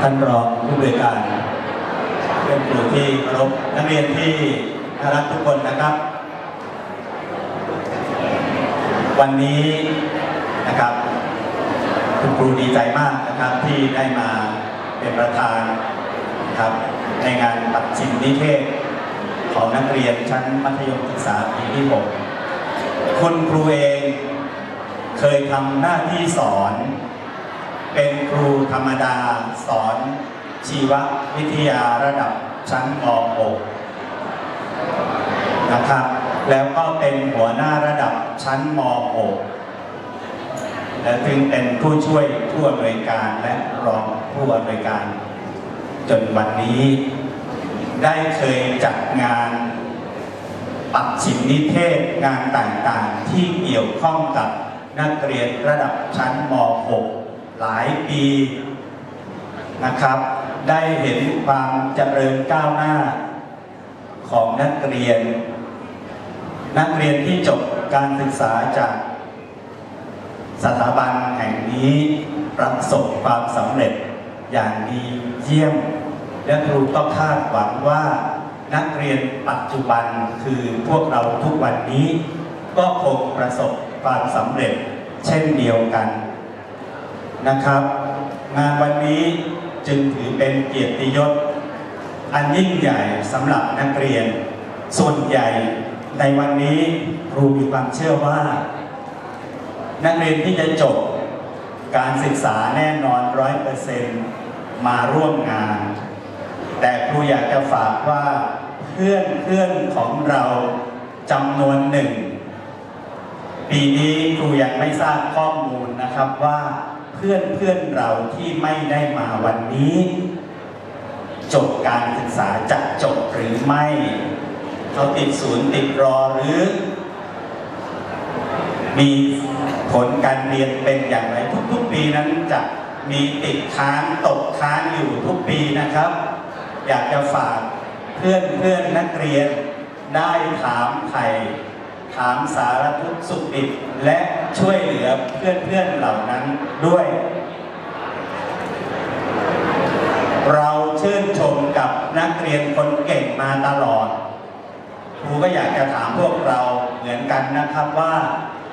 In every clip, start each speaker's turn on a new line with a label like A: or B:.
A: ท่านรองผู้บริการเพื่อนครูที่เคารพนักเรียนที่น่ารักทุกคนนะครับ วันนี้นะครับ คุณครูดีใจมากนะครับที่ได้มาเป็นประธานครับในงานปัดชิมนิเทศ ของนักเรียนชั้นมัธยมศึกษาปีที่ 6 คุณครูเองเคยทำหน้าที่สอน เป็นครูธรรมดาสอนชีววิทยาระดับชั้นม .6 นะครับ แล้วก็เป็นหัวหน้าระดับชั้นม .6 และถึงเป็นผู้ช่วยผู้อำนวยการและรองผู้อำนวยการ จนวันนี้ ได้เคยจัดงานปัดฉิมนิเทศงานต่างๆ ที่เกี่ยวข้องกับนักเรียนระดับชั้นม .6 หลายปีนะครับ ได้เห็นความเจริญก้าวหน้าของนักเรียน นักเรียนที่จบการศึกษาจากสถาบันแห่งนี้ประสบความสำเร็จอย่างดีเยี่ยม และครูก็คาดหวังว่า นักเรียนปัจจุบันคือพวกเราทุกวันนี้ ก็คงประสบความสำเร็จเช่นเดียวกัน นะครับ งานวันนี้จึงถือเป็นเกียรติยศ อันยิ่งใหญ่สำหรับนักเรียน ส่วนใหญ่ในวันนี้ครูมีความเชื่อว่า นักเรียนที่จะจบการศึกษาแน่นอนร้อยเปอร์เซ็นต์มาร่วมงาน แต่ครูอยากจะฝากว่าเพื่อนเพื่อนของเราจำนวนหนึ่ง ปีนี้ครูยังไม่ทราบข้อมูลนะครับว่า เพื่อนเพื่อนเราที่ไม่ได้มาวันนี้ จบการศึกษาจะจบหรือไม่เขาติดศูนย์ติดรอหรือ มีผลการเรียนเป็นอย่างไรทุกๆปีนั้นจะมีติดค้างตกค้างอยู่ทุกปีนะครับ อยากจะฝากเพื่อนเพื่อนนักเรียนได้ถามไถ่ถามสารทุกสุขดิบและ ช่วยเหลือเพื่อนเพื่อนเหล่านั้นด้วย เราชื่นชมกับนักเรียนคนเก่งมาตลอดครูก็อยากจะถามพวกเราเหมือนกันนะครับว่า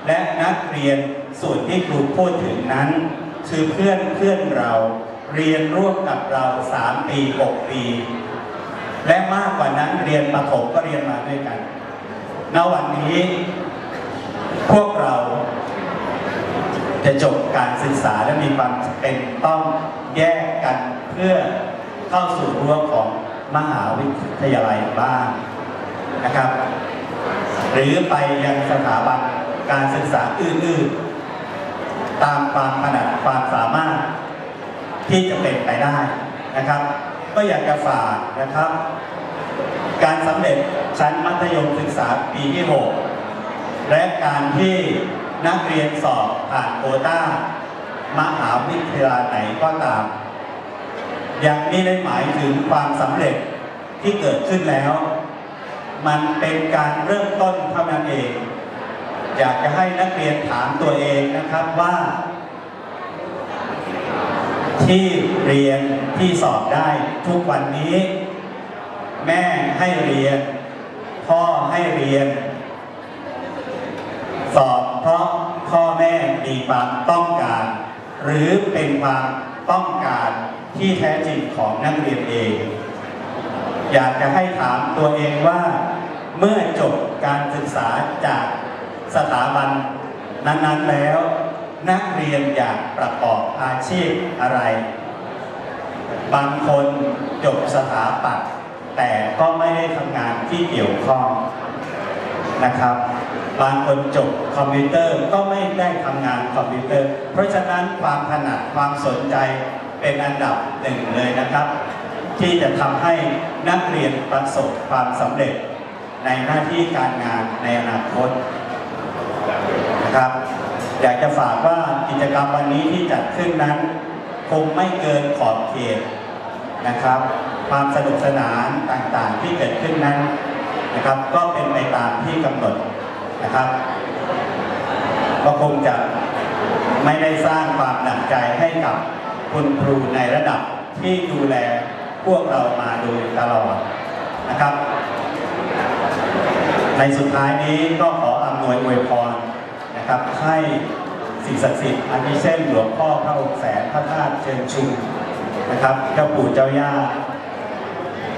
A: และนักเรียนส่วนที่ครูพูดถึงนั้น คือเพื่อนเพื่อนเราเรียนร่วมกับเรา 3 ปี 6 ปี และมากกว่านั้นเรียนประถมก็เรียนมาด้วยกันณวันนี้ พวกเรา จะจบการศึกษาและมีความเป็นต้องแยกกันเพื่อเข้าสู่รั้วของมหาวิทยาลัยบ้างนะครับ หรือไปยังสถาบันการศึกษาอื่นๆ ตามความถนัดความสามารถที่จะเป็นไปได้นะครับ ก็อยากจะฝากนะครับ การสำเร็จชั้นมัธยมศึกษาปีที่ 6 และการที่ นักเรียนสอบผ่านโควต้ามหาวิทยาลัยไหนก็ตาม ยังไม่ได้หมายถึงความสำเร็จที่เกิดขึ้นแล้ว มันเป็นการเริ่มต้นเท่านั้นเอง อยากจะให้นักเรียนถามตัวเองนะครับว่า ที่เรียนที่สอบได้ทุกวันนี้ แม่ให้เรียน พ่อให้เรียน สอบ เพราะพ่อแม่มีความต้องการ หรือเป็นความต้องการที่แท้จริงของนักเรียนเอง อยากจะให้ถามตัวเองว่า เมื่อจบการศึกษาจากสถาบันนั้นๆแล้ว นักเรียนอยากประกอบอาชีพอะไร บางคนจบสถาปัตย์แต่ก็ไม่ได้ทำงานที่เกี่ยวข้องนะครับ บางคนจบคอมพิวเตอร์ก็ไม่ได้ทำงานคอมพิวเตอร์ เพราะฉะนั้นความถนัดความสนใจเป็นอันดับหนึ่งเลยนะครับ ที่จะทำให้นักเรียนประสบความสำเร็จในหน้าที่การงานในอนาคตนะครับ อยากจะฝากว่ากิจกรรมวันนี้ที่จัดขึ้นนั้น คงไม่เกินขอบเขตนะครับ ความสนุกสนานต่างๆที่เกิดขึ้นนั้นนะครับ ก็เป็นไปตามที่กำหนด นะครับก็คงจะไม่ได้สร้างความหนักใจให้กับคุณครูในระดับที่ดูแลพวกเรามาโดยตลอดนะครับ ในสุดท้ายนี้ก็ขออำนวยอวยพรนะครับ ให้สิ่งศักดิ์สิทธิ์อันนี้เช่นหลวงพ่อพระองค์แสนพระธาตุเชิงชุมนะครับ เจ้าปู่เจ้าย่า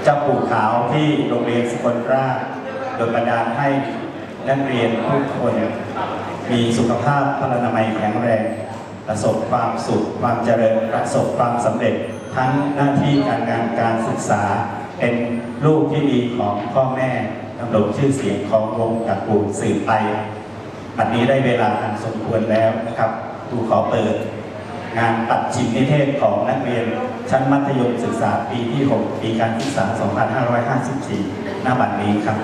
A: เจ้าปู่ขาวที่โรงเรียนสกลราชโดยบันดาลให้ นักเรียนทุกคน มีสุขภาพพลานามัยแข็งแรง ประสบความสุขความเจริญประสบความสำเร็จ ทั้งหน้าที่การงานการศึกษา เป็นลูกที่ดีของพ่อแม่ดำรงชื่อเสียงของวงตระกูลสืบไปบัดนี้ได้เวลาอันสมควรแล้วนะครับครูขอเปิด งานปัดชิมนิเทศของนักเรียนชั้นมัธยมศึกษาปีที่ 6 ปีการศึกษา 2554 หน้าบัดนี้ครับ